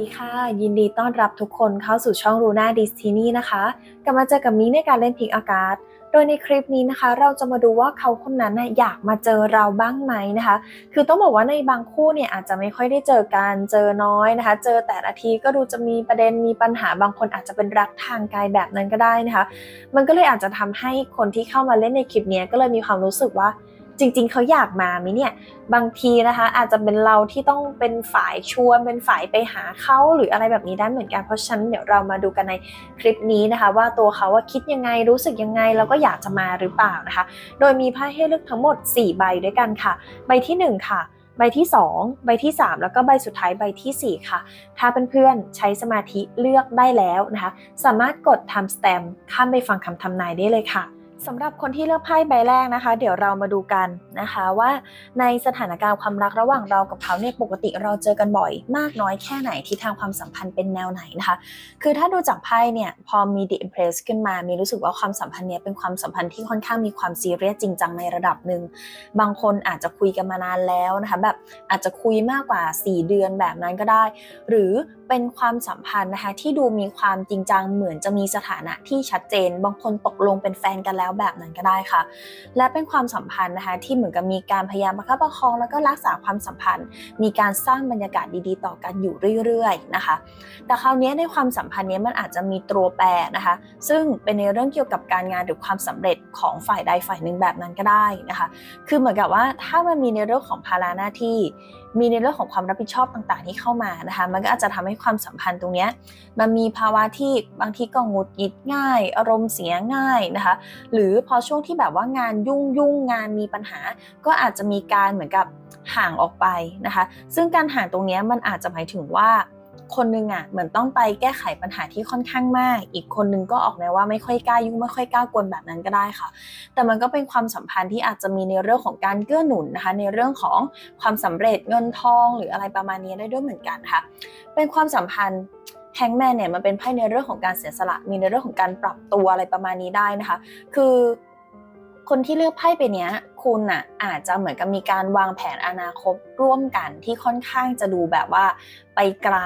ดีค่ะ ยินดีต้อนรับทุกคนเข้าสู่ช่องรูน่าดิสทีนี่นะคะ กลับมาเจอกับมีในการเล่นพิกอากาศ โดยในคลิปนี้นะคะ เราจะมาดูว่าเขาคนนั้นน่ะอยากมาเจอเราบ้างไหมนะคะ คือต้องบอกว่าในบางคู่เนี่ยอาจจะไม่ค่อยได้เจอกันเจอน้อยนะคะ เจอแต่ละทีก็ดูจะมีประเด็นมีปัญหาบางคนอาจจะเป็นรักทางกายแบบนั้นก็ได้นะคะ มันก็เลยอาจจะทำให้คนที่เข้ามาเล่นในคลิปนี้ก็เลยมีความรู้สึกว่า จริง ๆ เขาอยากมาไหมเนี่ยบางทีนะคะ อาจจะเป็นเราที่ต้องเป็นฝ่ายชวนเป็นฝ่ายไปหาเขาหรืออะไรแบบนี้ได้เหมือนกันเพราะฉะนั้นเดี๋ยวเรามาดูกันในคลิปนี้นะคะ ว่าตัวเขาว่าคิดยังไงรู้สึกยังไงแล้วก็อยากจะมาหรือเปล่านะคะ โดยมีไพ่ให้เลือกทั้งหมด 4 ใบด้วยกันค่ะ ใบที่ 1 ค่ะใบที่ 2 ใบที่ 3 แล้วก็ใบสุดท้ายใบทีสี่4 ค่ะ ถ้าเพื่อนๆใช้สมาธิเลือกได้แล้วนะคะ สามารถกดทำสแตมข้ามไปฟังคำทำนายได้เลยค่ะ สำหรับคนที่เลือกไพ่ใบแรกนะคะ เดี๋ยวเรามาดูกันนะคะว่าในสถานการณ์ความรักระหว่างเรากับเขาเนี่ยปกติเราเจอกันบ่อย มากน้อยแค่ไหนที่ทางความสัมพันธ์เป็นแนวไหนนะคะ คือถ้าดูจากไพ่เนี่ยพอมี The Empress ขึ้นมา มีรู้สึกว่าความสัมพันธ์เนี้ยเป็นความสัมพันธ์ที่ค่อนข้างมีความซีเรียสจริงจังในระดับหนึ่งบางคนอาจจะคุยกันมานานแล้วนะคะแบบอาจจะคุยมากกว่า 4 เดือนแบบนั้นก็ได้ หรือเป็นความสัมพันธ์นะคะที่ดูมีความจริงจังเหมือนจะมีสถานะที่ชัดเจน บางคนตกลงเป็นแฟนกันแล้วแบบนั้นก็ได้ค่ะ และเป็นความสัมพันธ์นะคะที่เหมือนกับมีการพยายามประคับประคองแล้วก็รักษาความสัมพันธ์ มีการสร้างบรรยากาศดีๆ ต่อกันอยู่เรื่อยๆนะคะ แต่คราวนี้ในความสัมพันธ์นี้มันอาจจะมีตัวแปรนะคะ ซึ่งเป็นในเรื่องเกี่ยวกับการงานหรือความสำเร็จของฝ่ายใดฝ่ายหนึ่งแบบนั้นก็ได้นะคะ คือเหมือนกับว่าถ้ามันมีในเรื่องของภาระหน้าที่ มีในเรื่องของความรับผิดชอบต่างๆ ที่เข้ามานะคะ มันก็อาจจะทำให้ความสัมพันธ์ตรงนี้มันมีภาวะที่บางทีก็งุดหงิดง่าย อารมณ์เสียง่ายนะคะ หรือพอช่วงที่แบบว่างานยุ่งยุ่งงานมีปัญหา ก็อาจจะมีการเหมือนกับห่างออกไปนะคะ ซึ่งการห่างตรงนี้มันอาจจะหมายถึงว่า คนนึงอะเหมือนต้องไปแก้ไขปัญหาที่ค่อนข้างมาก อีกคนนึงก็ออกแนวว่าไม่ค่อยกล้ายุ่งไม่ค่อยกล้ากวนแบบนั้นก็ได้ค่ะ แต่มันก็เป็นความสัมพันธ์ที่อาจจะมีในเรื่องของการเกื้อหนุนนะคะ ในเรื่องของความสำเร็จเงินทองหรืออะไรประมาณนี้ได้ด้วยเหมือนกันค่ะ เป็นความสัมพันธ์แฮงแมนเนี่ยมันเป็นไพ่ในเรื่องของการเสียสละ มีในเรื่องของการปรับตัวอะไรประมาณนี้ได้นะคะ คือคนที่เลือกไพ่ไปเนี้ย คุณอะอาจจะเหมือนกับมีการวางแผนอนาคตร่วมกันที่ค่อนข้างจะดูแบบว่าไปไกล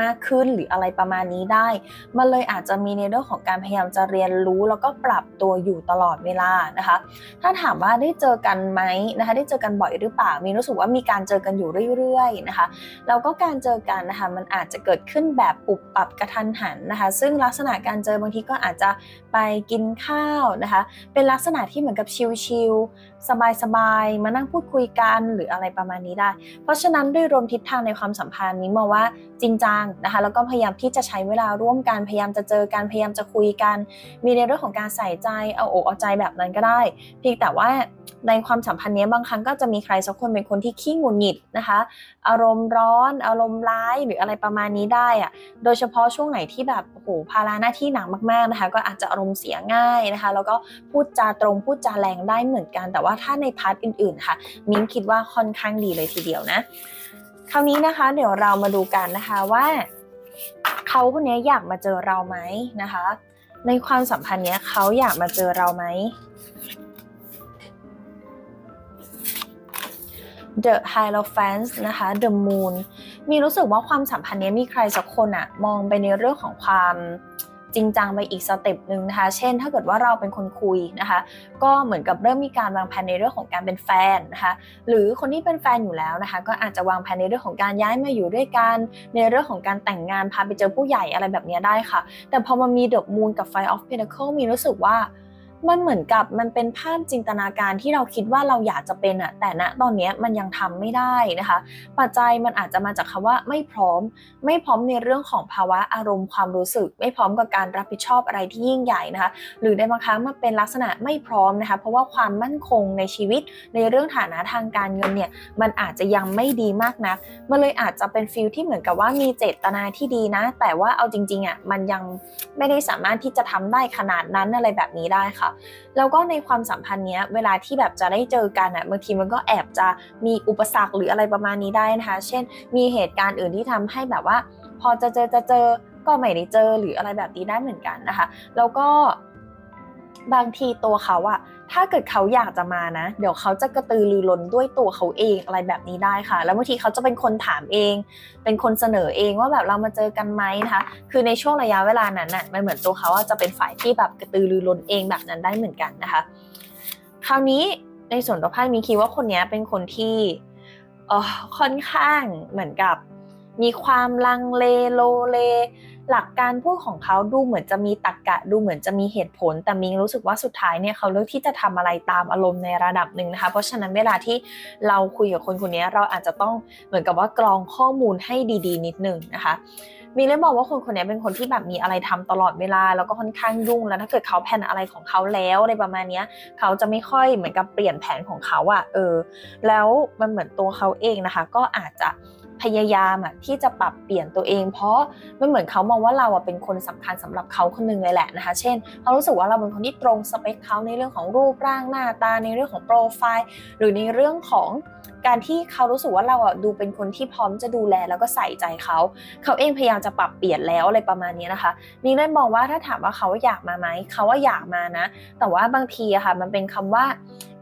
มากขึ้นหรืออะไรประมาณนี้ได้ มันเลยอาจจะมีในเรื่องของการพยายามจะเรียนรู้ แล้วก็ปรับตัวอยู่ตลอดเวลานะคะ ถ้าถามว่าได้เจอกันไหมนะคะ ได้เจอกันบ่อยหรือเปล่า มีรู้สึกว่ามีการเจอกันอยู่เรื่อยๆนะคะ แล้วก็การเจอกันนะคะมันอาจจะเกิดขึ้นแบบปุบปับกระทันหันนะคะ ซึ่งลักษณะการเจอบางทีก็อาจจะไปกินข้าวนะคะ เป็นลักษณะที่เหมือนกับชิลๆสบายๆ มานั่งพูดคุยกันหรืออะไรประมาณนี้ได้ เพราะฉะนั้นด้วยรวมทิศทางในความสัมพันธ์นี้มองว่าจริงจังนะคะแล้วก็พยายามที่จะใช้เวลาร่วมกันพยายามจะเจอกันพยายามจะคุยกัน มีในเรื่องของการใส่ใจเอาอกเอาใจแบบนั้นก็ได้ เพียงแต่ว่าในความสัมพันธ์นี้บางครั้งก็จะมีใครสักคนเป็นคนที่ขี้หงุดหงิดนะคะ อารมณ์ร้อน อารมณ์ร้ายหรืออะไรประมาณนี้ได้อะโดยเฉพาะช่วงไหนที่แบบโอ้โหภาระหน้าที่หนักมากๆนะคะ ก็อาจจะอารมณ์เสียง่ายนะคะ แล้วก็พูดจาตรงพูดจาแรงได้เหมือนกันแต่ว่าว่าถ้าในพาร์ทอื่นๆค่ะ มิ้นคิดว่าค่อนข้างดีเลยทีเดียวนะ คราวนี้นะคะ เดี๋ยวเรามาดูกันนะคะว่าเขาคนนี้อยากมาเจอเราไหมนะคะ ในความสัมพันธ์เนี้ยเขาอยากมาเจอเราไหม The Hierophant นะคะ The Moon มีรู้สึกว่าความสัมพันธ์นี้มีใครสักคนอะมองไปในเรื่องของความ จริงจังไปอีกสเต็ปหนึ่งนะคะ เช่น ถ้าเกิดว่าเราเป็นคนคุยนะคะ ก็เหมือนกับเริ่มมีการวางแผนในเรื่องของการเป็นแฟนนะคะ หรือคนที่เป็นแฟนอยู่แล้วนะคะ ก็อาจจะวางแผนในเรื่องของการย้ายมาอยู่ด้วยกัน ในเรื่องของการแต่งงานพาไปเจอผู้ใหญ่อะไรแบบนี้ได้ค่ะ แต่พอมันมีเดอะมูนกับไฟออฟเพนนัคเคิลมีรู้สึกว่า มันเหมือนกับมันเป็นภาพจินตนาการที่เราคิดว่าเราอยากจะเป็นอะแต่ณตอนนี้มันยังทำไม่ได้นะคะ ปัจจัยมันอาจจะมาจากคำว่าไม่พร้อม ไม่พร้อมในเรื่องของภาวะอารมณ์ความรู้สึก ไม่พร้อมกับการรับผิดชอบอะไรที่ยิ่งใหญ่นะคะ หรือในบางครั้งมันเป็นลักษณะไม่พร้อมนะคะ เพราะว่าความมั่นคงในชีวิตในเรื่องฐานะทางการเงินเนี่ยมันอาจจะยังไม่ดีมากนักมันเลยอาจจะเป็นฟิลที่เหมือนกับว่ามีเจตนาที่ดีนะ แต่ว่าเอาจริงๆอะมันยังไม่ได้สามารถที่จะทำได้ขนาดนั้นอะไรแบบนี้ได้ค่ะแล้วก็ในความสัมพันธ์เนี้ยเวลาที่แบบจะได้เจอกันอะบางทีมันก็แอบจะมีอุปสรรคหรืออะไรประมาณนี้ได้นะคะ เช่น มีเหตุการณ์อื่นที่ทำให้แบบว่า พอจะเจอจะเจอก็ไม่ได้เจอหรืออะไรแบบนี้ได้เหมือนกันนะคะ แล้วก็บางทีตัวเขาอะ ถ้าเกิดเขาอยากจะมานะ เดี๋ยวเขาจะกระตือรือร้นด้วยตัวเขาเองอะไรแบบนี้ได้ค่ะ แล้วบางทีเขาจะเป็นคนถามเอง เป็นคนเสนอเองว่าแบบเรามาเจอกันไหมนะคะ คือในช่วงระยะเวลานั้นน่ะมันเหมือนตัวเขาอะจะเป็นฝ่ายที่แบบกระตือรือร้นเองแบบนั้นได้เหมือนกันนะคะ คราวนี้ในส่วนตัวไพ่มีคิดว่าคนนี้เป็นคนที่ค่อนข้างเหมือนกับ มีความลังเลโลเล หลักการพูดของเขาดูเหมือนจะมีตรรกกะ ดูเหมือนจะมีเหตุผล แต่มิงรู้สึกว่าสุดท้ายเนี่ยเขาเลือกที่จะทำอะไรตามอารมณ์ในระดับหนึ่งนะคะ เพราะฉะนั้นเวลาที่เราคุยกับคนคนนี้เราอาจจะต้องเหมือนกับว่ากรองข้อมูลให้ดี ๆ นิดนึงนะคะมีเลยบอกว่าคนคนนี้เป็นคนที่แบบมีอะไรทำตลอดเวลาแล้วก็ค่อนข้างยุ่งแล้วถ้าเกิดเขาแผนอะไรของเขาแล้วอะไรประมาณนี้เขาจะไม่ค่อยเหมือนกับเปลี่ยนแผนของเขาอะเออ แล้วมันเหมือนตัวเขาเองนะคะ ก็อาจจะ พยายามอะที่จะปรับเปลี่ยนตัวเอง เพราะมันเหมือนเขามองว่าเราอะเป็นคนสำคัญสำหรับเขาคนหนึงเลยแหละนะคะ เช่นเขารู้สึกว่าเราเป็นคนที่ตรงสเปคเขาในเรื่องของรูปร่างหน้าตาในเรื่องของโปรไฟล์หรือในเรื่องของการที่เขารู้สึกว่าเราอะดูเป็นคนที่พร้อมจะดูแลแล้วก็ใส่ใจเขา เขาเองพยายามจะปรับเปลี่ยนแล้วอะไรประมาณนี้นะคะมีเลยมองว่าถ้าถามว่าเขาอยากมาไหมเขาว่าอยากมานะ แต่ว่าบางทีอะค่ะมันเป็นคำว่า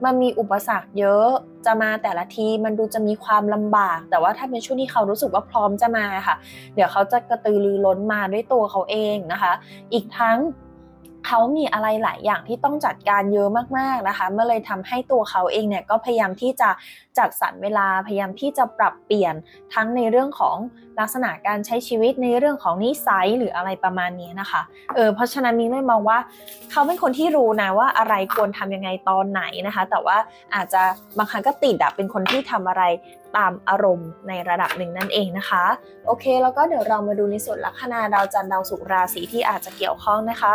มันมีอุปสรรคเยอะ จะมาแต่ละทีมันดูจะมีความลำบาก แต่ว่าถ้าเป็นช่วงที่เขารู้สึกว่าพร้อมจะมาค่ะ เดี๋ยวเขาจะกระตือรือร้นมาด้วยตัวเขาเองนะคะ อีกทั้ง เขามีอะไรหลายอย่างที่ต้องจัดการเยอะมากๆนะคะเมื่อเลยทำให้ตัวเขาเองเนี่ยก็พยายามที่จะจัดสรรเวลาพยายามที่จะปรับเปลี่ยนทั้งในเรื่องของลักษณะการใช้ชีวิตในเรื่องของนิสัยหรืออะไรประมาณนี้นะคะเออเพราะฉะนั้นมิ้นเลยมองว่า เขาเป็นคนที่รู้นะว่าอะไรควรทำยังไงตอนไหนนะคะ แต่ว่าอาจจะบางครั้งก็ติดอะเป็นคนที่ทำอะไรตามอารมณ์ในระดับหนึ่งนั่นเองนะคะ โอเค แล้วก็เดี๋ยวเรามาดูในส่วนลัคนาดาวจันทร์ดาวศุกร์ราศีที่อาจจะเกี่ยวข้องนะคะ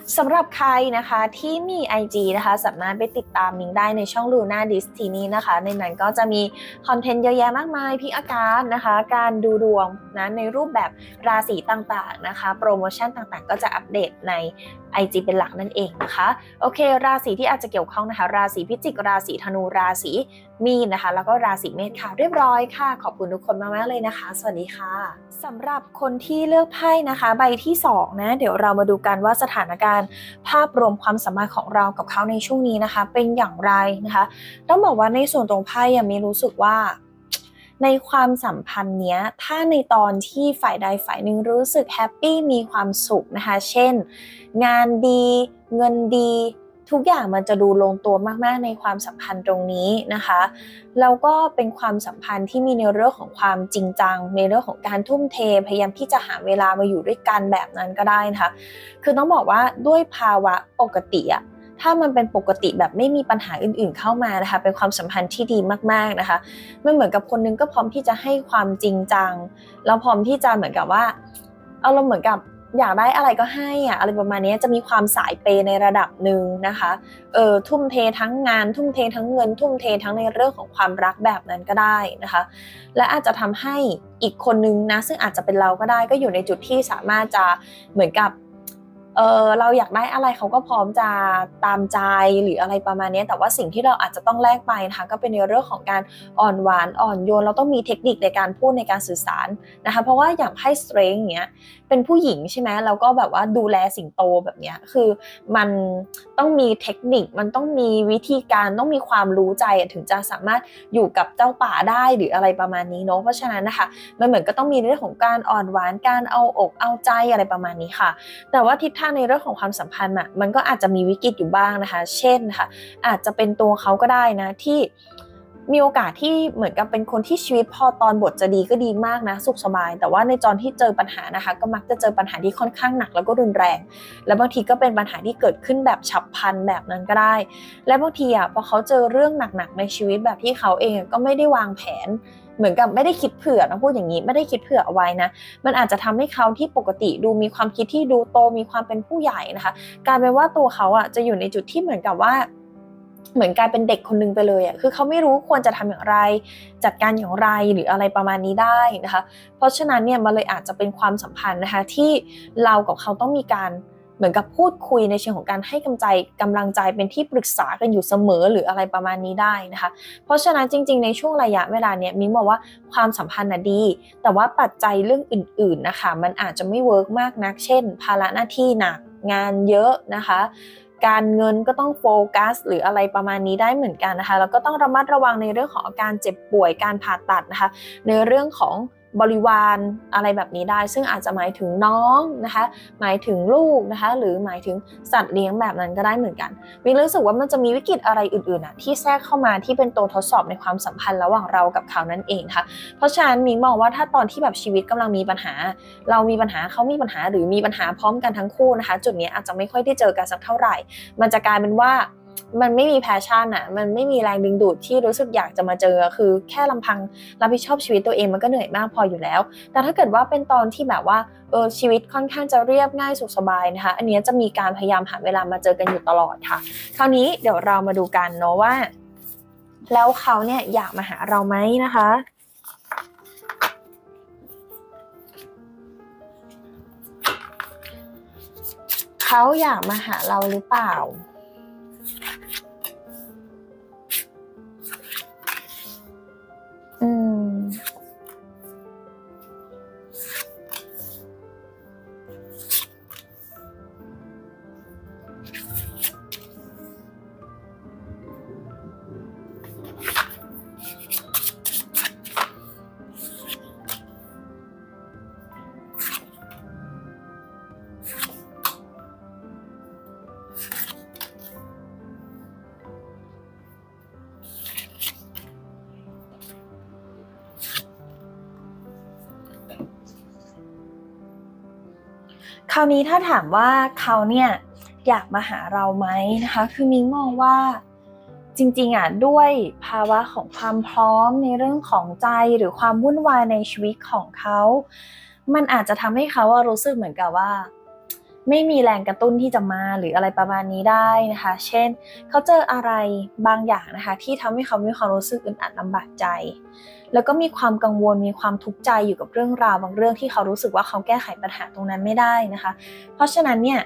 สำหรับใครนะคะที่มี IG นะคะสามารถไปติดตามมิงได้ในช่อง Luna d i s t i n y นะคะ ในนั้นก็จะมีคอนเทนต์เยอะแยะมากมายพิกอาการนะคะ การดูดวงนะในรูปแบบราศีต่างๆนะคะ โปรโมชั่นต่างๆ ก็จะอัปเดตใน IG เป็นหลักนั่นเองนะคะ โอเค ราศีที่อาจจะเกี่ยวข้องนะคะ ราศีพิจิก ราศีธนู ราศีมีนนะคะ แล้วก็ราศีเมษค่ะ เรียบร้อยค่ะ ขอบคุณทุกคนมากๆเลยนะคะ สวัสดีค่ะสำหรับคนที่เลือกไพ่นะคะ ใบที่2นะ เดี๋ยวเรามาดูกันว่าสถานการณ์ภาพรวมความสัมพันธ์ของเรากับเขาในช่วงนี้นะคะ เป็นอย่างไรนะคะต้องบอกว่าในส่วนตรงไพ่ยังมีรู้สึกว่าในความสัมพันธ์เนี้ย ถ้าในตอนที่ฝ่ายใดฝ่ายหนึ่งรู้สึกแฮปปี้มีความสุขนะคะ เช่น งานดี เงินดี ทุกอย่างมันจะดูลงตัวมากๆ ในความสัมพันธ์ตรงนี้นะคะแล้วก็เป็นความสัมพันธ์ที่มีในเรื่องของความจริงจัง ในเรื่องของการทุ่มเท พยายามที่จะหาเวลามาอยู่ด้วยกันแบบนั้นก็ได้นะคะ คือต้องบอกว่าด้วยภาวะปกติอะถ้ามันเป็นปกติแบบไม่มีปัญหาอื่นๆเข้ามานะคะ เป็นความสัมพันธ์ที่ดีมากๆนะคะมันเหมือนกับคนนึงก็พร้อมที่จะให้ความจริงจัง แล้วพร้อมที่จะเหมือนกับว่า เอาเราเหมือนกับ อยากได้อะไรก็ให้อะอะไรประมาณนี้จะมีความสายเปยในระดับหนึ่งนะคะเออทุ่มเททั้งงาน ทุ่มเททั้งเงิน ทุ่มเททั้งในเรื่องของความรักแบบนั้นก็ได้นะคะ และอาจจะทำให้อีกคนนึงนะซึ่งอาจจะเป็นเราก็ได้ก็อยู่ในจุดที่สามารถจะเหมือนกับเออเราอยากได้อะไรเขาก็พร้อมจะตามใจหรืออะไรประมาณนี้ แต่ว่าสิ่งที่เราอาจจะต้องแลกไปนะคะก็เป็นในเรื่องของการอ่อนหวานอ่อนโยน เราต้องมีเทคนิคในการพูดในการสื่อสารนะคะ เพราะว่าอย่างไพ่สเตรงอย่างเงี้ย เป็นผู้หญิงใช่ไหมแล้วก็แบบว่าดูแลสิงโตแบบเนี้ยคือมันต้องมีเทคนิคมันต้องมีวิธีการต้องมีความรู้ใจถึงจะสามารถอยู่กับเจ้าป่าได้หรืออะไรประมาณนี้เนาะเพราะฉะนั้นนะคะมันเหมือนก็ต้องมีเรื่องของการอ่อนหวานการเอาอกเอาใจอะไรประมาณนี้ค่ะ แต่ว่าทิศทางในเรื่องของความสัมพันธ์อะมันก็อาจจะมีวิกฤตอยู่บ้างนะคะ เช่นนะคะอาจจะเป็นตัวเขาก็ได้นะที่ มีโอกาสที่เหมือนกับเป็นคนที่ชีวิตพอตอนบทจะดีก็ดีมากนะ สุขสบาย แต่ว่าในตอนที่เจอปัญหานะคะ ก็มักจะเจอปัญหาที่ค่อนข้างหนักแล้วก็รุนแรง และบางทีก็เป็นปัญหาที่เกิดขึ้นแบบฉับพลันแบบนั้นก็ได้ และบางทีอะพอเขาเจอเรื่องหนักๆในชีวิตแบบที่เขาเองก็ไม่ได้วางแผนเหมือนกับไม่ได้คิดเผื่อนะพูดอย่างนี้ไม่ได้คิดเผื่อเอาไว้นะ มันอาจจะทำให้เขาที่ปกติดูมีความคิดที่ดูโตมีความเป็นผู้ใหญ่นะคะกลายเป็นว่าตัวเขาอะจะอยู่ในจุดที่เหมือนกับว่า เหมือนกลายเป็นเด็กคนนึงไปเลยอะ คือเขาไม่รู้ควรจะทำอย่างไร จัดการอย่างไรหรืออะไรประมาณนี้ได้นะคะ เพราะฉะนั้นเนี่ยมันเลยอาจจะเป็นความสัมพันธ์นะคะที่เรากับเขาต้องมีการเหมือนกับพูดคุยในเชิงของการให้กำลังใจกำลังใจเป็นที่ปรึกษากันอยู่เสมอหรืออะไรประมาณนี้ได้นะคะ เพราะฉะนั้นจริง ๆ ในช่วงระยะเวลาเนี้ยมิ้งบอกว่าความสัมพันธ์น่ะดี แต่ว่าปัจจัยเรื่องอื่น ๆนะคะ มันอาจจะไม่เวิร์กมากนัก เช่น ภาระหน้าที่หนักงานเยอะนะคะ การเงินก็ต้องโฟกัส หรืออะไรประมาณนี้ได้เหมือนกันนะคะแล้วก็ต้องระมัดระวังในเรื่องของอาการเจ็บป่วยการผ่าตัดนะคะ ในเรื่องของ บริวารอะไรแบบนี้ได้ ซึ่งอาจจะหมายถึงน้องนะคะ หมายถึงลูกนะคะ หรือหมายถึงสัตว์เลี้ยงแบบนั้นก็ได้เหมือนกันมิรู้สึกว่ามันจะมีวิกฤตอะไรอื่นๆอะที่แทรกเข้ามาที่เป็นตัวทดสอบในความสัมพันธ์ระหว่างเรากับเขานั่นเองค่ะ เพราะฉะนั้นมินมองว่าถ้าตอนที่แบบชีวิตกำลังมีปัญหา เรามีปัญหาเขามีปัญหาหรือมีปัญหาพร้อมกันทั้งคู่นะคะ จุดนี้อาจจะไม่ค่อยได้เจอกันสักเท่าไหร่ มันจะกลายเป็นว่า มันไม่มีแพชชั่นอะมันไม่มีแรงดึงดูดที่รู้สึกอยากจะมาเจอ คือแค่ลำพังรับผิดชอบชีวิตตัวเองมันก็เหนื่อยมากพออยู่แล้ว แต่ถ้าเกิดว่าเป็นตอนที่แบบว่าเออชีวิตค่อนข้างจะเรียบง่ายสุขสบายนะคะ อันนี้จะมีการพยายามหาเวลามาเจอกันอยู่ตลอดค่ะ คราวนี้เดี๋ยวเรามาดูกันเนาะว่า แล้วเขาเนี่ยอยากมาหาเราไหมนะคะเขาอยากมาหาเราหรือเปล่า คราวนี้ถ้าถามว่าเขาเนี่ยอยากมาหาเราไหมนะคะ คือมิ้งมองว่าจริงๆอะด้วยภาวะของความพร้อมในเรื่องของใจหรือความวุ่นวายในชีวิตของเขา มันอาจจะทำให้เขาอะรู้สึกเหมือนกับว่า ไม่มีแรงกระตุ้นที่จะมาหรืออะไรประมาณนี้ได้นะคะ เช่น เขาเจออะไรบางอย่างนะคะ ที่ทำให้เขามีความรู้สึกอึดอัดลำบากใจ แล้วก็มีความกังวลมีความทุกข์ใจอยู่กับเรื่องราวบางเรื่องที่เขารู้สึกว่าเขาแก้ไขปัญหาตรงนั้นไม่ได้นะคะ เพราะฉะนั้นเนี่ย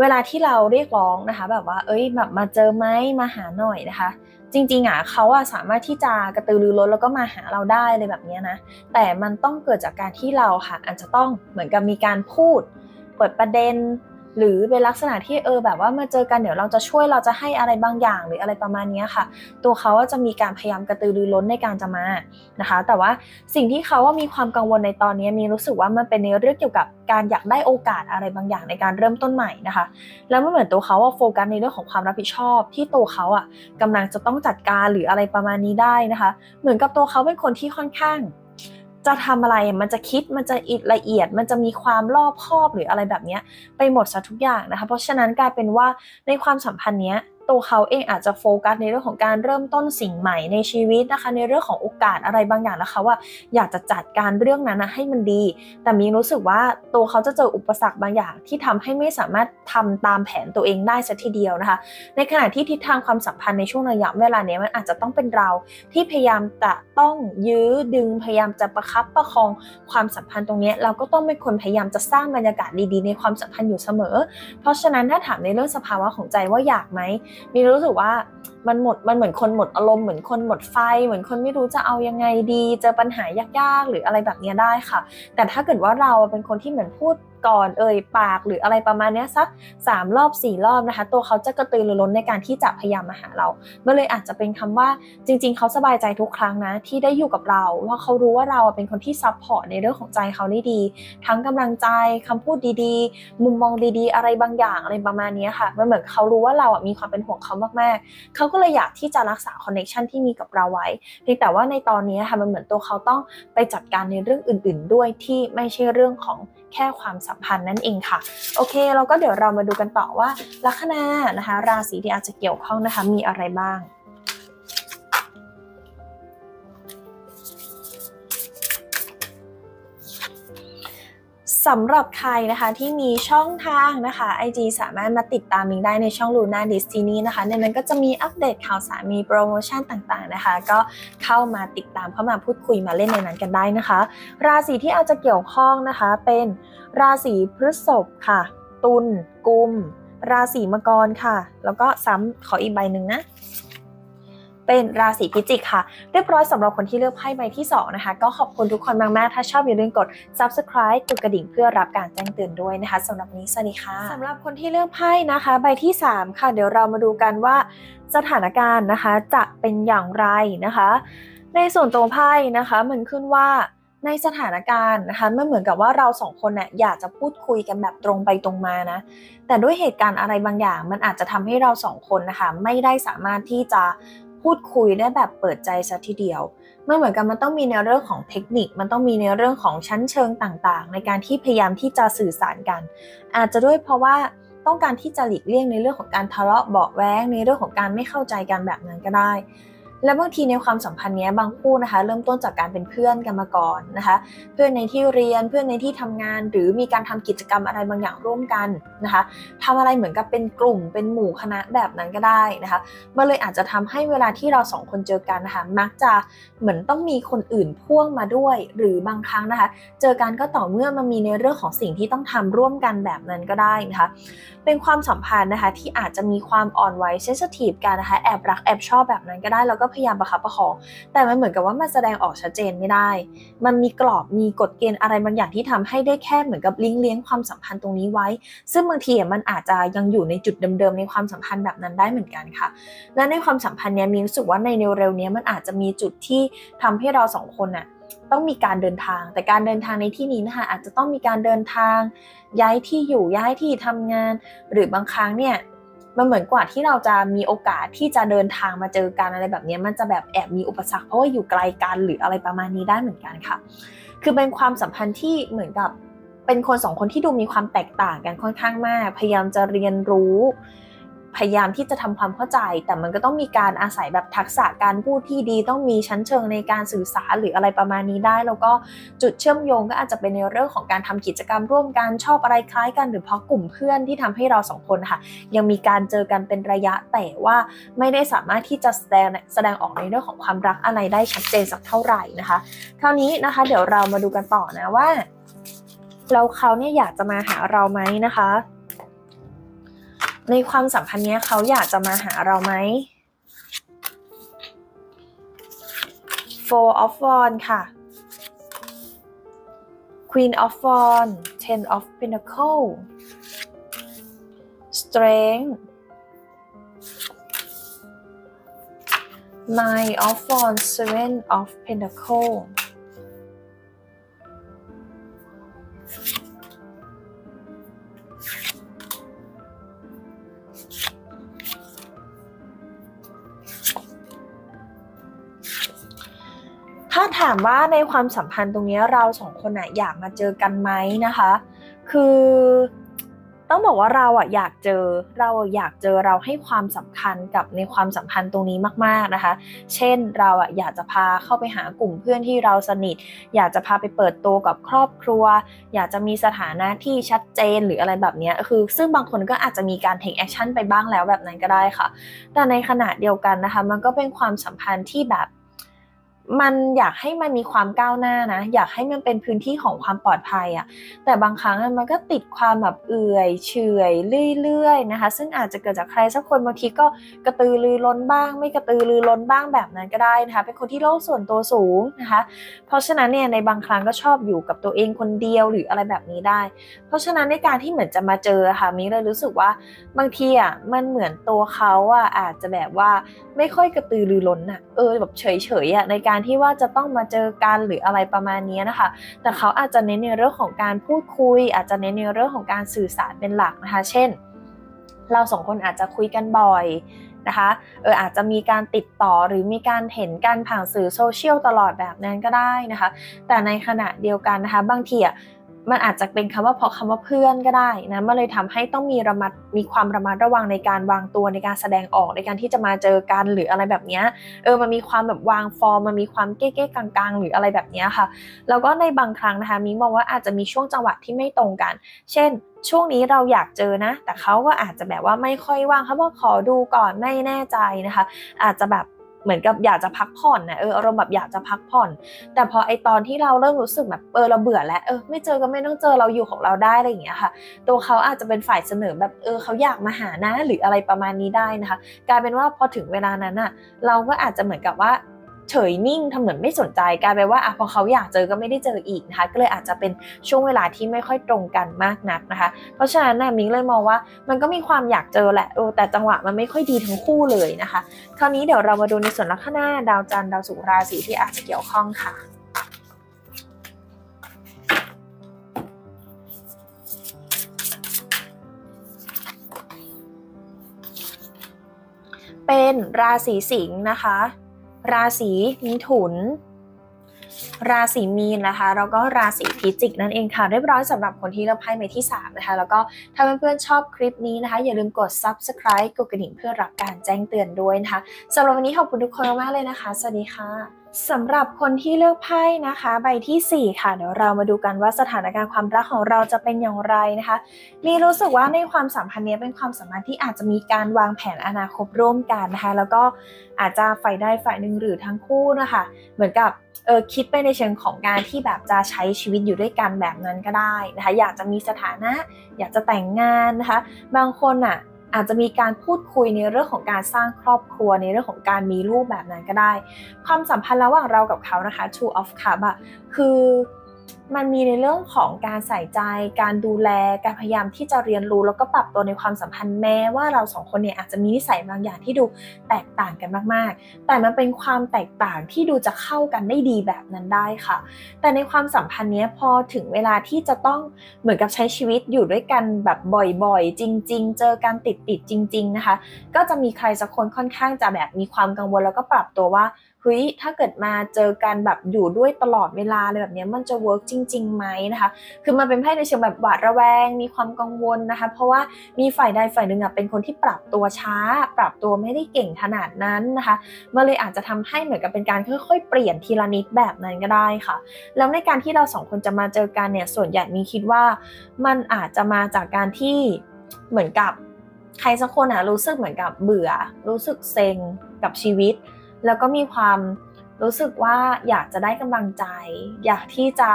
เวลาที่เราเรียกร้องนะคะแบบว่า เอ้ยแบบมาเจอไหมมาหาหน่อยนะคะ จริงๆอะเขาอะสามารถที่จะกระตือรือร้นแล้วก็มาหาเราได้เลยแบบนี้นะแต่มันต้องเกิดจากการที่เราค่ะอาจจะต้องเหมือนกับมีการพูดเปิดประเด็น หรือเป็นลักษณะที่เออแบบว่ามาเจอกันเดี๋ยวเราจะช่วยเราจะให้อะไรบางอย่างหรืออะไรประมาณนี้ค่ะ ตัวเขาว่าจะมีการพยายามกระตือรือร้นในการจะมานะคะ แต่ว่าสิ่งที่เขาว่ามีความกังวลในตอนนี้มีรู้สึกว่ามันเป็นในเรื่องเกี่ยวกับการอยากได้โอกาสอะไรบางอย่างในการเริ่มต้นใหม่นะคะ แล้วมันเหมือนตัวเขาว่าโฟกัสในเรื่องของความรับผิดชอบ ที่ตัวเขาอะกำลังจะต้องจัดการหรืออะไรประมาณนี้ได้นะคะ เหมือนกับตัวเขาเป็นคนที่ค่อนข้าง จะทำอะไรมันจะคิดมันจะอิดละเอียด มันจะมีความรอบคอบหรืออะไรแบบนี้ไปหมดซะทุกอย่างนะคะ เพราะฉะนั้นกลายเป็นว่าในความสัมพันธ์เนี้ย ตัวเขาเองอาจจะโฟกัสในเรื่องของการเริ่มต้นสิ่งใหม่ในชีวิตนะคะ ในเรื่องของโอกาสอะไรบางอย่างนะคะว่าอยากจะจัดการเรื่องนั้นนะให้มันดี แต่มีรู้สึกว่าตัวเขาจะเจออุปสรรคบางอย่างที่ทำให้ไม่สามารถทำตามแผนตัวเองได้สัทีเดียวนะคะ ในขณะที่ทิศทางความสัมพันธ์ในช่วงระยะเวลาเนี้ยมันอาจจะต้องเป็นเราที่พยายามจะต้องยื้อดึงพยายามจะประคับประคองความสัมพันธ์ตรงนี้เราก็ต้องเป็นคนพยายามจะสร้างบรรยากาศดีๆ ในความสัมพันธ์อยู่เสมอ เพราะฉะนั้นถ้าถามในเรื่องสภาวะของใจว่าอยากไหมมีรู้สึกว่ามันหมดมันเหมือนคนหมดอารมณ์เหมือนคนหมดไฟ เหมือนคนไม่รู้จะเอายังไงดี เจอปัญหายากๆ หรืออะไรแบบนี้ได้ค่ะ แต่ถ้าเกิดว่าเราเป็นคนที่เหมือนพูด ก่อนเอ่ยปากหรืออะไรประมาณนี้สักสามรอบสี่รอบนะคะ ตัวเขาจะกระตือรือร้นในการที่จะพยายามมาหาเรามันเลยอาจจะเป็นคำว่าจริง ๆ เขาสบายใจทุกครั้งนะที่ได้อยู่กับเราเพราะเขารู้ว่าเราเป็นคนที่ซัพพอร์ตในเรื่องของใจเขาได้ดี ทั้งกำลังใจคำพูดดีๆ มุมมองดีๆ อะไรบางอย่างอะไรประมาณนี้ค่ะมันเหมือนเขารู้ว่าเราอะมีความเป็นห่วงเขามากๆ เขาก็เลยอยากที่จะรักษาคอนเนคชันที่มีกับเราไว้เพียงแต่ว่าในตอนนี้ค่ะมันเหมือนตัวเขาต้องไปจัดการในเรื่องอื่น ๆ ด้วยที่ไม่ใช่เรื่องของ แค่ความสัมพันธ์นั่นเองค่ะ โอเค เราก็เดี๋ยวเรามาดูกันต่อว่าลัคนานะคะ ราศีที่อาจจะเกี่ยวข้องนะคะ มีอะไรบ้าง สำหรับใครนะคะที่มีช่องทางนะคะ IG สามารถมาติดตามมิงได้ในช่อง Luna d i s t i n y นะคะ ในนั้นก็จะมีอัปเดตข่าวสารมีโปรโมชั่นต่างๆนะคะ ก็เข้ามาติดตามเข้ามาพูดคุยมาเล่นในนั้นกันได้นะคะ ราศีที่อาจจะเกี่ยวข้องนะคะเป็นราศีพฤษภค่ะ ตุลกุม ราศีมังกรค่ะ แล้วก็ซ้ำขออีกใบหนึ่งนะ เป็นราศีพิจิกค่ะ เรียบร้อยสำหรับคนที่เลือกไพ่ใบที่ 2 นะคะ ก็ขอบคุณทุกคนมาก ๆ ถ้าชอบอย่าลืมกด subscribe กดกระดิ่งเพื่อรับการแจ้งเตือนด้วยนะคะสำหรับนี้สวัสดีค่ะสำหรับคนที่เลือกไพ่นะคะ ใบที่ 3 ค่ะ เดี๋ยวเรามาดูกันว่าสถานการณ์นะคะจะเป็นอย่างไรนะคะ ในส่วนตัวไพ่นะคะมันขึ้นว่าในสถานการณ์นะคะมันเหมือนกับว่าเราสองคนเนี่ยอยากจะพูดคุยกันแบบตรงไปตรงมานะ แต่ด้วยเหตุการณ์อะไรบางอย่าง มันอาจจะทำให้เราสองคนนะคะไม่ได้สามารถที่จะ พูดคุยได้แบบเปิดใจซะทีเดียวมันเหมือนกันมันต้องมีในเรื่องของเทคนิค มันต้องมีในเรื่องของชั้นเชิงต่างๆ ในการที่พยายามที่จะสื่อสารกัน อาจจะด้วยเพราะว่าต้องการที่จะหลีกเลี่ยงในเรื่องของการทะเลาะเบาแว้งในเรื่องของการไม่เข้าใจกันแบบนั้นก็ได้ และบางทีในความสัมพันธ์นี้บางคู่นะคะ เริ่มต้นจากการเป็นเพื่อนกันมาก่อนนะคะ เพื่อนในที่เรียนเพื่อนในที่ทำงาน หรือมีการทำกิจกรรมอะไรบางอย่างร่วมกันนะคะทำอะไรเหมือนกับเป็นกลุ่มเป็นหมู่คณะแบบนั้นก็ได้นะคะมันเลยอาจจะทำให้เวลาที่เราสองคนเจอกันนะคะมักจะเหมือนต้องมีคนอื่นพ่วงมาด้วย หรือบางครั้งนะคะ เจอกันก็ต่อเมื่อมันมีในเรื่องของสิ่งที่ต้องทำร่วมกันแบบนั้นก็ได้นะคะ เป็นความสัมพันธ์นะคะที่อาจจะมีความอ่อนไหวเซนซิทีฟกันนะคะแอบรักแอบชอบแบบนั้นก็ได้แล้วก็พยายามประคับประคอง แต่มันเหมือนกับว่ามันแสดงออกชัดเจนไม่ได้ มันมีกรอบมีกฎเกณฑ์อะไรบางอย่างที่ทำให้ได้แค่เหมือนกับลิงเลี้ยงความสัมพันธ์ตรงนี้ไว้ ซึ่งบางทีมันอาจจะยังอยู่ในจุดเดิมๆในความสัมพันธ์แบบนั้นได้เหมือนกันค่ะ และในความสัมพันธ์เนี้ยมีรู้สึกว่าในเร็วๆนี้มันอาจจะมีจุดที่ทำให้เราสองคนน่ะต้องมีการเดินทาง แต่การเดินทางในที่นี้นะคะอาจจะต้องมีการเดินทาง ย้ายที่อยู่ย้ายที่ทำงาน หรือบางครั้งเนี่ย มันเหมือนกว่าที่เราจะมีโอกาสที่จะเดินทางมาเจอกันอะไรแบบนี้ มันจะแบบแอบมีอุปสรรคเพราะว่าอยู่ไกลกันหรืออะไรประมาณนี้ได้เหมือนกันค่ะ คือเป็นความสัมพันธ์ที่เหมือนกับเป็นคนสองคนที่ดูมีความแตกต่างกันค่อนข้างมาก พยายามจะเรียนรู้ พยายามที่จะทำความเข้าใจ แต่มันก็ต้องมีการอาศัยแบบทักษะการพูดที่ดี ต้องมีชั้นเชิงในการสื่อสารหรืออะไรประมาณนี้ได้ แล้วก็จุดเชื่อมโยงก็อาจจะเป็นในเรื่องของการทำกิจกรรมร่วมกันชอบอะไรคล้ายกัน หรือเพราะกลุ่มเพื่อนที่ทำให้เราสองคนค่ะ ยังมีการเจอกันเป็นระยะแต่ว่าไม่ได้สามารถที่จะแสดงแสดงออกในเรื่องของความรักอะไรได้ชัดเจนสักเท่าไหร่นะคะ คราวนี้นะคะ เดี๋ยวเรามาดูกันต่อนะว่าเราเขาเนี่ยอยากจะมาหาเราไหมนะคะ ในความสัมพันธ์นี้เขาอยากจะมาหาเราไหม Four of Wands ค่ะ Queen of Wands Ten of Pentacles Strength Nine of Wands Seven of Pentacles าถามว่าในความสัมพันธ์ตรงนี้เราสองคนอะอยากมาเจอกันไหมนะคะ คือต้องบอกว่าเราอะอยากเจอเราอยากเจอเราให้ความสำคัญกับในความสัมพันธ์ตรงนี้มากๆนะคะ เช่นเราอะอยากจะพาเข้าไปหากลุ่มเพื่อนที่เราสนิท อยากจะพาไปเปิดตัวกับครอบครัว อยากจะมีสถานะที่ชัดเจนหรืออะไรแบบนี้คือ ซึ่งบางคนก็อาจจะมีการ take action ไปบ้างแล้วแบบนั้นก็ได้ค่ะ แต่ในขณะเดียวกันนะคะ มันก็เป็นความสัมพันธ์ที่แบบ มันอยากให้มันมีความก้าวหน้านะ อยากให้มันเป็นพื้นที่ของความปลอดภัยอะแต่บางครั้งมันก็ติดความแบบเอื่อยเฉยเรื่อยๆนะคะ ซึ่งอาจจะเกิดจากใครสักคนบางทีก็กระตือรือร้นบ้าง ไม่กระตือรือร้นบ้างแบบนั้นก็ได้นะคะ เป็นคนที่โลกส่วนตัวสูงนะคะ เพราะฉะนั้นเนี่ยในบางครั้งก็ชอบอยู่กับตัวเองคนเดียวหรืออะไรแบบนี้ได้ เพราะฉะนั้นในการที่เหมือนจะมาเจอค่ะมิเลยรู้สึกว่าบางทีอะมันเหมือนตัวเขาอะอาจจะแบบว่าไม่ค่อยกระตือรือร้นอะเออแบบเฉยๆอะในการการที่ว่าจะต้องมาเจอกันหรืออะไรประมาณนี้นะคะ แต่เขาอาจจะเน้นในเรื่องของการพูดคุย อาจจะเน้นในเรื่องของการสื่อสารเป็นหลักนะคะ เช่น เราสองคนอาจจะคุยกันบ่อยนะคะเอออาจจะมีการติดต่อหรือมีการเห็นกันผ่านสื่อโซเชียลตลอดแบบนั้นก็ได้นะคะ แต่ในขณะเดียวกันนะคะ บางทีอะ มันอาจจะเป็นคำว่าเพราะคำว่าเพื่อนก็ได้นะมันเลยทำให้ต้องมีระมัดมีความระมัดระวังในการวางตัวในการแสดงออกในการที่จะมาเจอกันหรืออะไรแบบนี้เออมันมีความแบบวางฟอร์มมันมีความเก๊ๆกลางๆ หรืออะไรแบบนี้ค่ะ แล้วก็ในบางครั้งนะคะมีมองว่าอาจจะมีช่วงจังหวะที่ไม่ตรงกัน เช่นช่วงนี้เราอยากเจอนะ แต่เขาก็อาจจะแบบว่าไม่ค่อยว่างเขาบอกขอดูก่อนไม่แน่ใจนะคะ อาจจะแบบ เหมือนกับอยากจะพักผ่อนนะเอออารมณ์แบบอยากจะพักผ่อน แต่พอไอตอนที่เราเริ่มรู้สึกแบบเออเราเบื่อแล้วเออไม่เจอก็ไม่ต้องเจอเราอยู่ของเราได้อะไรอย่างเงี้ยค่ะ ตัวเขาอาจจะเป็นฝ่ายเสนอแบบเออเขาอยากมาหานะหรืออะไรประมาณนี้ได้นะคะ กลายเป็นว่าพอถึงเวลานั้นอะเราก็อาจจะเหมือนกับว่า เฉยนิ่งทำเหมือนไม่สนใจกลายเป็นว่าอะพอเขาอยากเจอก็ไม่ได้เจออีกนะคะก็เลยอาจจะเป็นช่วงเวลาที่ไม่ค่อยตรงกันมากนักนะคะ เพราะฉะนั้นนะมิ้งเลยมองว่ามันก็มีความอยากเจอแหละเออแต่จังหวะมันไม่ค่อยดีทั้งคู่เลยนะคะ คราวนี้เดี๋ยวเรามาดูในส่วนลัคนาดาวจันทร์ดาวสุกร์ราศีที่อาจจะเกี่ยวข้องค่ะเป็นราศีสิงห์นะคะ ราศีมิถุน ราศีมีนนะคะ แล้วก็ราศีพิจิกนั่นเองค่ะ เรียบร้อยสำหรับคนที่เลือกไพ่ใบที่ 3 นะคะ แล้วก็ถ้าเพื่อนๆชอบคลิปนี้นะคะ อย่าลืมกด subscribe กดกระดิ่งเพื่อรับการแจ้งเตือนด้วยนะคะสำหรับวันนี้ขอบคุณทุกคนมากเลยนะคะ สวัสดีค่ะ สำหรับคนที่เลือกไพ่นะคะ ใบทีสี่ 4 ค่ะ เดี๋ยวเรามาดูกันว่าสถานการณ์ความรักของเราจะเป็นอย่างไรนะคะ มีรู้สึกว่าในความสัมพันธ์นี้เป็นความสัมพันธ์ที่อาจจะมีการวางแผนอนาคตร่วมกันนะคะ แล้วก็อาจจะฝ่ายใดฝ่ายหนึ่งหรือทั้งคู่นะคะ เหมือนกับเออคิดไปในเชิงของการที่แบบจะใช้ชีวิตอยู่ด้วยกันแบบนั้นก็ได้นะคะ อยากจะมีสถานะ อยากจะแต่งงานนะคะ บางคนอะ อาจจะมีการพูดคุยในเรื่องของการสร้างครอบครัวในเรื่องของการมีลูกแบบนั้นก็ได้ ความสัมพันธ์ระหว่างเรากับเขานะคะ Two of Cup อะคือ มันมีในเรื่องของการใส่ใจ การดูแล การพยายามที่จะเรียนรู้ แล้วก็ปรับตัวในความสัมพันธ์แม้ว่าเราสองคนเนี่ยอาจจะมีนิสัยบางอย่างที่ดูแตกต่างกันมากๆ แต่มันเป็นความแตกต่างที่ดูจะเข้ากันได้ดีแบบนั้นได้ค่ะ แต่ในความสัมพันธ์เนี้ยพอถึงเวลาที่จะต้องเหมือนกับใช้ชีวิตอยู่ด้วยกันแบบบ่อยๆ จริง ๆ เจอกันติดๆจริง ๆนะคะ ก็จะมีใครสักคนค่อนข้างจะแบบมีความกังวลแล้วก็ปรับตัวว่า เฮ้ยถ้าเกิดมาเจอกันแบบอยู่ด้วยตลอดเวลาอะไรแบบนี้มันจะเวิร์กจริงๆไหมนะคะคือมันเป็นไพ่ในเชิงแบบหวาดระแวง มีความกังวลนะคะ เพราะว่ามีฝ่ายใดฝ่ายหนึ่งอะเป็นคนที่ปรับตัวช้า ปรับตัวไม่ได้เก่งขนาดนั้นนะคะมันเลยอาจจะทำให้เหมือนกับเป็นการค่อยๆ เปลี่ยนทีละนิดแบบนั้นก็ได้ค่ะ แล้วในการที่เราสองคนจะมาเจอกันเนี่ยส่วนใหญ่มีคิดว่ามันอาจจะมาจากการที่เหมือนกับใครสักคนอะรู้สึกเหมือนกับเบื่อ รู้สึกเซ็งกับชีวิต แล้วก็มีความรู้สึกว่าอยากจะได้กำลังใจ อยากที่จะ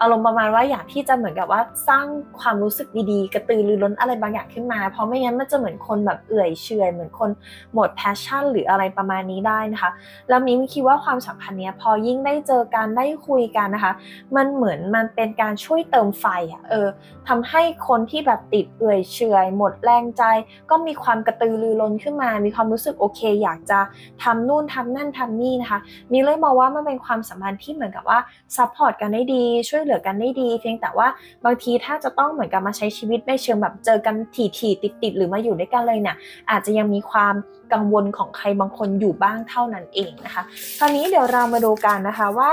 อารมณ์ประมาณว่าอยากที่จะเหมือนกับว่าสร้างความรู้สึกดีๆ กระตือรือร้นอะไรบางอย่างขึ้นมา เพราะไม่งั้นมันจะเหมือนคนแบบเอื่อยเฉยเหมือนคนหมดแพชชั่น หรืออะไรประมาณนี้ได้นะคะ แล้วมิ้นคิดว่าความสัมพันธ์เนี้ยพอยิ่งได้เจอกันได้คุยกันนะคะ มันเหมือนมันเป็นการช่วยเติมไฟอะเออทำให้คนที่แบบติดเอื่อยเฉยหมดแรงใจ ก็มีความกระตือรือร้นขึ้นมา มีความรู้สึกโอเค อยากจะทำนู่นทำนั่นทำนี่นะคะ มีเลยมองว่ามันเป็นความสัมพันธ์ที่เหมือนกับว่าซัพพอร์ตกันได้ดีช่วยเหลือกันได้ดี เพียงแต่ว่าบางทีถ้าจะต้องเหมือนกับมาใช้ชีวิตในเชิงแบบเจอกันถี่ๆติดๆหรือมาอยู่ด้วยกันเลยเนี่ยอาจจะยังมีความกังวลของใครบางคนอยู่บ้างเท่านั้นเองนะคะ คราวนี้เดี๋ยวเรามาดูกันนะคะว่า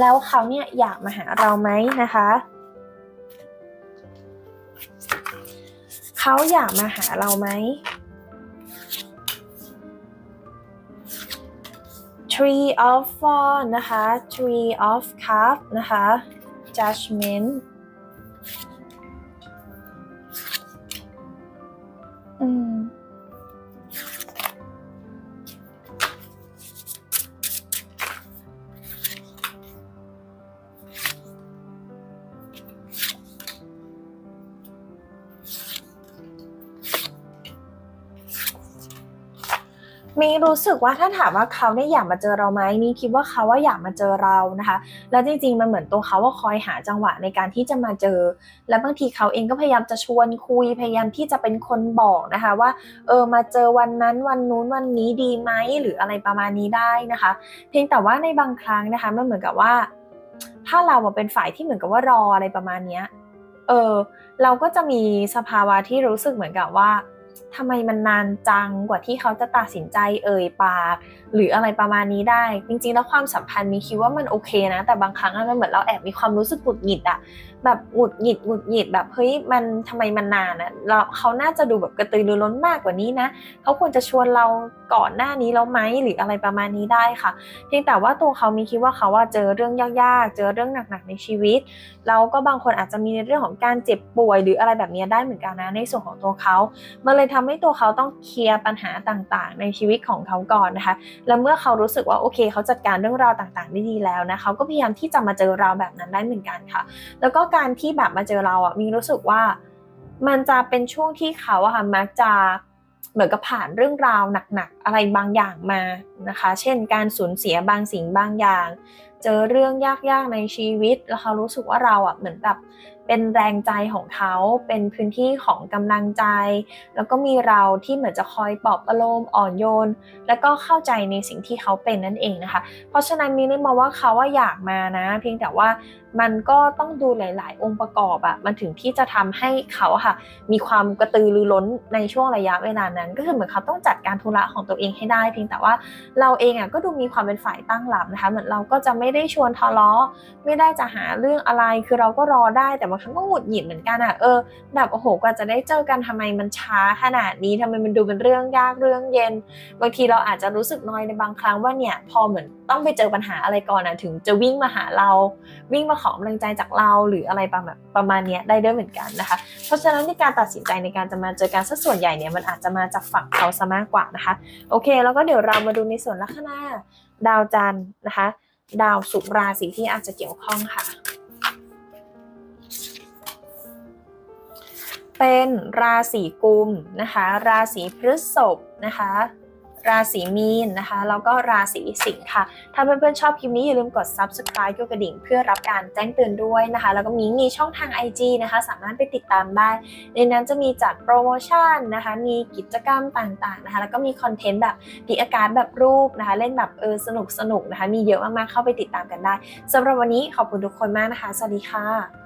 แล้วเขาเนี่ยอยากมาหาเราไหมนะคะเขาอยากมาหาเราไหม Tree of Fall นะคะ Tree of Cup นะคะ Judgment อืม รู้สึกว่าถ้าถามว่าเขาเนี่ยอยากมาเจอเราไหมมีคิดว่าเขาว่าอยากมาเจอเรานะคะ แล้วจริงๆมันเหมือนตัวเขาว่าคอยหาจังหวะในการที่จะมาเจอ และบางทีเขาเองก็พยายามจะชวนคุยพยายามที่จะเป็นคนบอกนะคะว่าเออมาเจอวันนั้นวันนู้นวันนี้ดีไหมหรืออะไรประมาณนี้ได้นะคะ เพียงแต่ว่าในบางครั้งนะคะมันเหมือนกับว่า ถ้าเราเป็นฝ่ายที่เหมือนกับว่ารออะไรประมาณเนี้ยเออเราก็จะมีสภาวะที่รู้สึกเหมือนกับว่า ทำไมมันนานจังกว่าที่เขาจะตัดสินใจเอ่ยปาก หรืออะไรประมาณนี้ได้ จริงๆ แล้วความสัมพันธ์มีคิดว่ามันโอเคนะ แต่บางครั้งมันเหมือนเราแอบมีความรู้สึกหงุดหงิดอะแบบหงุดหงิดหงุดหงิดแบบเฮ้ยมันทำไมมันนานอะเราเขาน่าจะดูแบบกระตือรือร้นมากกว่านี้นะเขาควรจะชวนเราก่อนหน้านี้แล้วไหมหรืออะไรประมาณนี้ได้ค่ะ เพียงแต่ว่าตัวเขามีคิดว่าเขาว่าเจอเรื่องยากๆ เจอเรื่องหนักๆในชีวิตแล้วก็บางคนอาจจะมีในเรื่องของการเจ็บป่วยหรืออะไรแบบนี้ได้เหมือนกันนะในส่วนของตัวเขามันเลยทำำให้ตัวเขาต้องเคลียร์ปัญหาต่างๆ ในชีวิตของเขาก่อนนะคะ แล้วเมื่อเขารู้สึกว่าโอเค เขาจัดการเรื่องราวต่างๆได้ดีแล้วนะเขาก็พยายามที่จะมาเจอเราแบบนั้นได้เหมือนกันค่ะ แล้วก็การที่แบบมาเจอเราอะมีรู้สึกว่ามันจะเป็นช่วงที่เขาอะค่ะมักจะเหมือนกับผ่านเรื่องราวหนักๆ อะไรบางอย่างมานะคะ เช่น การสูญเสียบางสิ่งบางอย่าง เจอเรื่องยากๆในชีวิต แล้วเขารู้สึกว่าเราอะเหมือนแบบ เป็นแรงใจของเขา เป็นพื้นที่ของกำลังใจ แล้วก็มีเราที่เหมือนจะคอยปลอบอารมณ์อ่อนโยน แล้วก็เข้าใจในสิ่งที่เขาเป็นนั่นเองนะคะ เพราะฉะนั้นมินเลยมองว่าเขาว่าอยากมานะ เพียงแต่ว่า มันก็ต้องดูหลาย ๆ องค์ประกอบอะมันถึงที่จะทำให้เขาค่ะ มีความกระตือรือร้นในช่วงระยะเวลานั้น ก็คือเหมือนเขาต้องจัดการธุระของตัวเองให้ได้ เพียงแต่ว่าเราเองอะก็ดูมีความเป็นฝ่ายตั้งรับนะคะ เหมือนเราก็จะไม่ได้ชวนทะเลาะไม่ได้จะหาเรื่องอะไร คือเราก็รอได้แต่บางครั้งก็หงุดหงิดเหมือนกันอะเออแบบโอ้โหกว่าจะได้เจอกันทำไมมันช้าขนาดนี้ทำไมมันดูเป็นเรื่องยากเรื่องเย็น บางทีเราอาจจะรู้สึกน้อยในบางครั้งว่าเนี่ยพอเหมือนต้องไปเจอปัญหาอะไรก่อนนะถึงจะวิ่งมาหาเรา วิ่งมาขอกำลังใจจากเราหรืออะไรประมาณประมาณนี้ได้ด้วยเหมือนกันนะคะ เพราะฉะนั้นในการตัดสินใจในการจะมาเจอกันสักส่วนใหญ่เนี่ยมันอาจจะมาจากฝั่งเขาซะมากกว่านะคะ โอเค แล้วก็เดี๋ยวเรามาดูในส่วนลัคนาดาวจันทร์นะคะ ดาวสุขราศีที่อาจจะเกี่ยวข้องค่ะ เป็นราศีกุมนะคะ ราศีพฤษภนะคะ ราศีมีนนะคะ แล้วก็ราศีสิงค์ค่ะ ถ้าเพื่อนๆชอบคลิปนี้อย่าลืมกด subscribe กดกระดิ่ง เพื่อรับการแจ้งเตือนด้วยนะคะ แล้วก็มีมีช่องทาง IG นะคะ สามารถไปติดตามได้ ในนั้นจะมีจัดโปรโมชั่นนะคะ มีกิจกรรมต่างๆนะคะ แล้วก็มีคอนเทนต์แบบดีอาการแบบรูปนะคะ เล่นแบบเออสนุกสนุกนะคะ มีเยอะมากๆเข้าไปติดตามกันได้สำหรับวันนี้ขอบคุณทุกคนมากนะคะ สวัสดีค่ะ